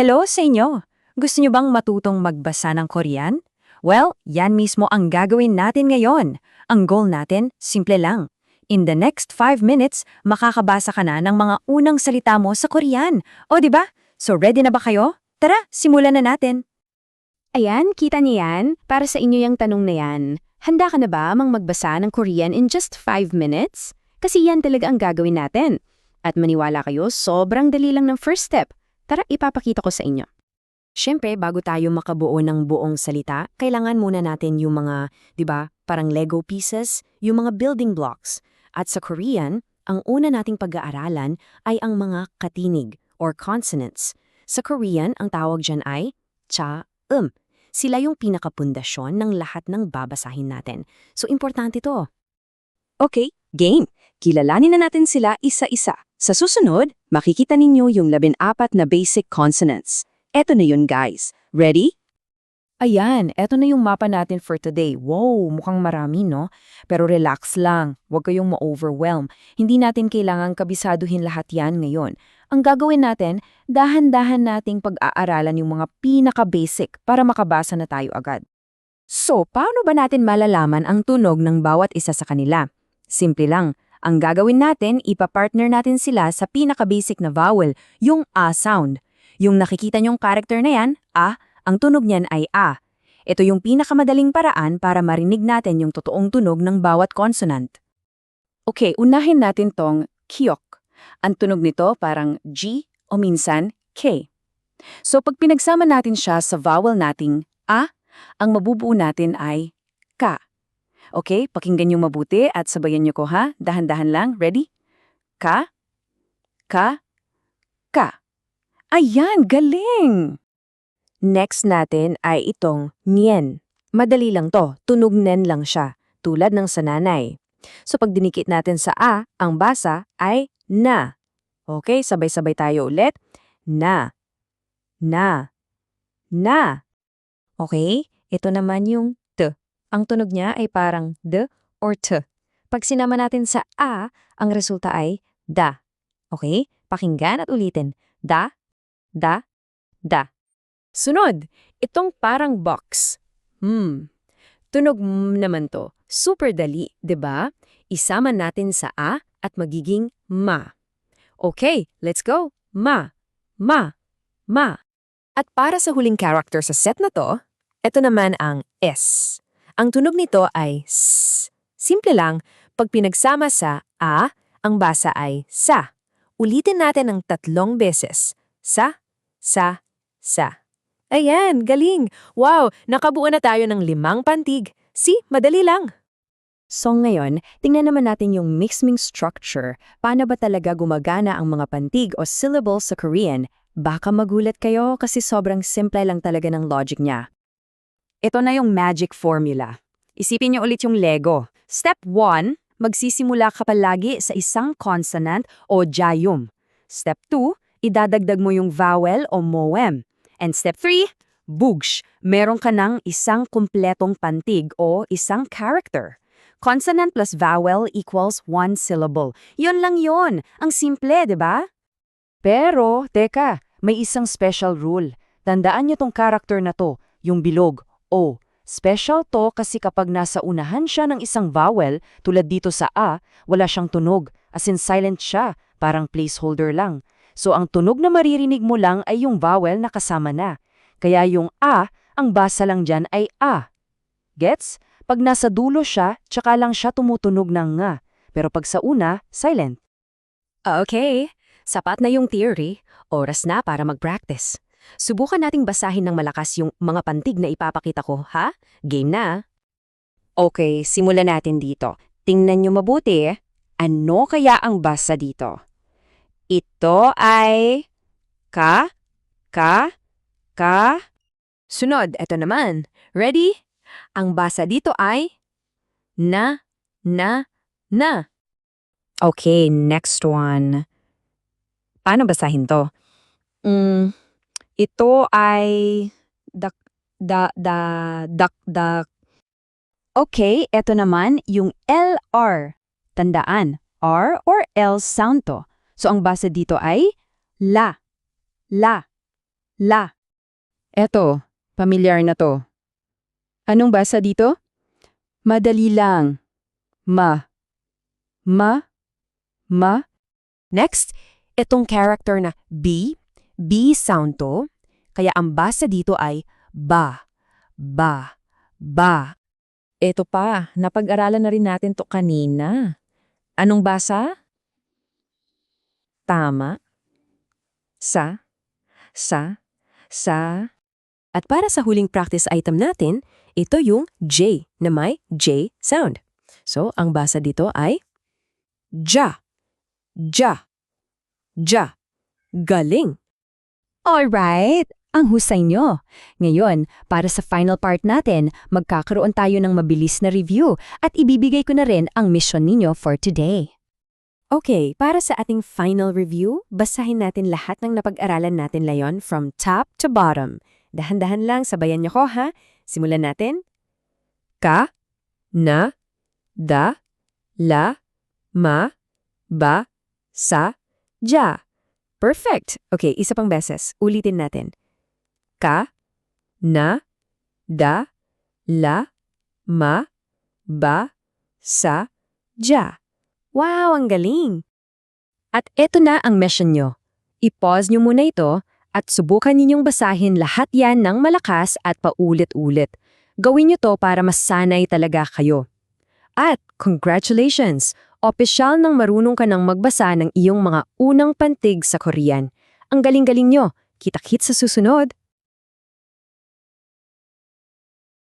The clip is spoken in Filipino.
Hello sa inyo! Gusto nyo bang matutong magbasa ng Korean? Well, yan mismo ang gagawin natin ngayon. Ang goal natin, simple lang. In the next 5 minutes, makakabasa ka na ng mga unang salita mo sa Korean. O ba? So ready na ba kayo? Tara, simulan na natin. Ayan, kita niyo yan? Para sa inyo yung tanong na yan. Handa ka na ba mang magbasa ng Korean in just 5 minutes? Kasi yan talaga ang gagawin natin. At maniwala kayo, sobrang dali lang ng first step. Tara, ipapakita ko sa inyo. Siyempre, bago tayo makabuo ng buong salita, kailangan muna natin yung mga, di ba, parang Lego pieces, yung mga building blocks. At sa Korean, ang una nating pag-aaralan ay ang mga katinig or consonants. Sa Korean, ang tawag dyan ay cha, um. Sila yung pinakapundasyon ng lahat ng babasahin natin. So, importante to. Okay, game. Kilalanin na natin sila isa-isa. Sa susunod, makikita ninyo yung labin-apat na basic consonants. Eto na yun guys. Ready? Ayan, eto na yung mapa natin for today. Wow, mukhang marami, no? Pero relax lang, huwag kayong ma-overwhelm. Hindi natin kailangang kabisaduhin lahat yan ngayon. Ang gagawin natin, dahan-dahan nating pag-aaralan yung mga pinaka-basic para makabasa na tayo agad. So, paano ba natin malalaman ang tunog ng bawat isa sa kanila? Simple lang. Ang gagawin natin, ipapartner natin sila sa pinaka-basic na vowel, yung A sound. Yung nakikita nyong character na yan, A, ang tunog niyan ay A. Ito yung pinakamadaling paraan para marinig natin yung totoong tunog ng bawat consonant. Okay, unahin natin tong kyok. Ang tunog nito parang G o minsan K. So pag pinagsama natin siya sa vowel nating A, ang mabubuo natin ay K. Okay, pakinggan niyo mabuti at sabayan niyo ko ha. Dahan-dahan lang. Ready? Ka, ka, ka. Ayan, galing! Next natin ay itong nyen. Madali lang to, tunog nen lang siya, tulad ng sananay. So pag dinikit natin sa a, ang basa ay na. Okay, sabay-sabay tayo ulit. Na, na, na. Okay, ito naman yung ang tunog niya ay parang d or t. Pag sinama natin sa a, ang resulta ay da. Okay? Pakinggan at ulitin. Da, da, da. Sunod, itong parang box. Hmm. Tunog m naman to. Super dali, 'di ba? Isama natin sa a at magiging ma. Okay, let's go. Ma, ma, ma. At para sa huling character sa set na to, ito naman ang S. Ang tunog nito ay S. Simple lang, pag pinagsama sa A, ang basa ay sa. Ulitin natin ng tatlong beses. Sa, sa, sa. Ayan, galing! Wow, nakabuo na tayo ng limang pantig. Si, madali lang. So ngayon, tingnan naman natin yung mixing structure. Paano ba talaga gumagana ang mga pantig o syllables sa Korean? Baka magulat kayo kasi sobrang simple lang talaga ng logic niya. Ito na yung magic formula. Isipin niyo ulit yung Lego. Step 1, magsisimula ka palagi sa isang consonant o jayum. Step 2, idadagdag mo yung vowel o moem. And step 3, bugsh, meron ka ng isang kumpletong pantig o isang character. Consonant plus vowel equals one syllable. Yun lang yun. Ang simple, di ba? Pero, teka, may isang special rule. Tandaan niyo tong character na to, yung bilog O. Special to kasi kapag nasa unahan siya ng isang vowel, tulad dito sa A, wala siyang tunog, as in silent siya, parang placeholder lang. So ang tunog na maririnig mo lang ay yung vowel na kasama na. Kaya yung A, ang basa lang dyan ay A. Gets? Pag nasa dulo siya, tsaka lang siya tumutunog ng nga. Pero pag sa una, silent. Okay, sapat na yung theory. Oras na para mag-practice. Subukan nating basahin ng malakas yung mga pantig na ipapakita ko, ha? Game na. Okay, simulan natin dito. Tingnan nyo mabuti. Ano kaya ang basa dito? Ito ay ka, ka, ka. Sunod, eto naman. Ready? Ang basa dito ay na, na, na. Okay, next one. Paano basahin to? Mm, ito ay dak, da, da, dak, dak. Okay, eto naman yung LR. Tandaan, R or L sound to. So ang basa dito ay la, la, La. Eto, pamilyar na to. Anong basa dito? Madali lang. Ma. Ma. Ma. Next, itong character na B, B sound to, kaya ang basa dito ay ba, ba, ba. Ito pa, napag-aralan na rin natin to kanina. Anong basa? Tama. Sa. Sa. Sa. At para sa huling practice item natin, ito yung J na may J sound. So, ang basa dito ay ja, ja, ja. Galing! Alright! Ang husay nyo. Ngayon, para sa final part natin, magkakaroon tayo ng mabilis na review at ibibigay ko na rin ang mission ninyo for today. Okay, para sa ating final review, basahin natin lahat ng napag-aralan natin layon from top to bottom. Dahan-dahan lang, sabayan niyo ko ha. Simulan natin. Ka, na, da, la, ma, ba, sa, ja. Perfect! Okay, isa pang beses. Ulitin natin. Ka, na, da, la, ma, ba, sa, ja. Wow, ang galing! At eto na ang mission nyo. I-pause nyo muna ito at subukan ninyong basahin lahat yan ng malakas at paulit-ulit. Gawin nyo to para mas sanay talaga kayo. At congratulations! Opisyal nang marunong ka nang magbasa ng iyong mga unang pantig sa Korean. Ang galing-galing nyo. Kita-kit sa susunod!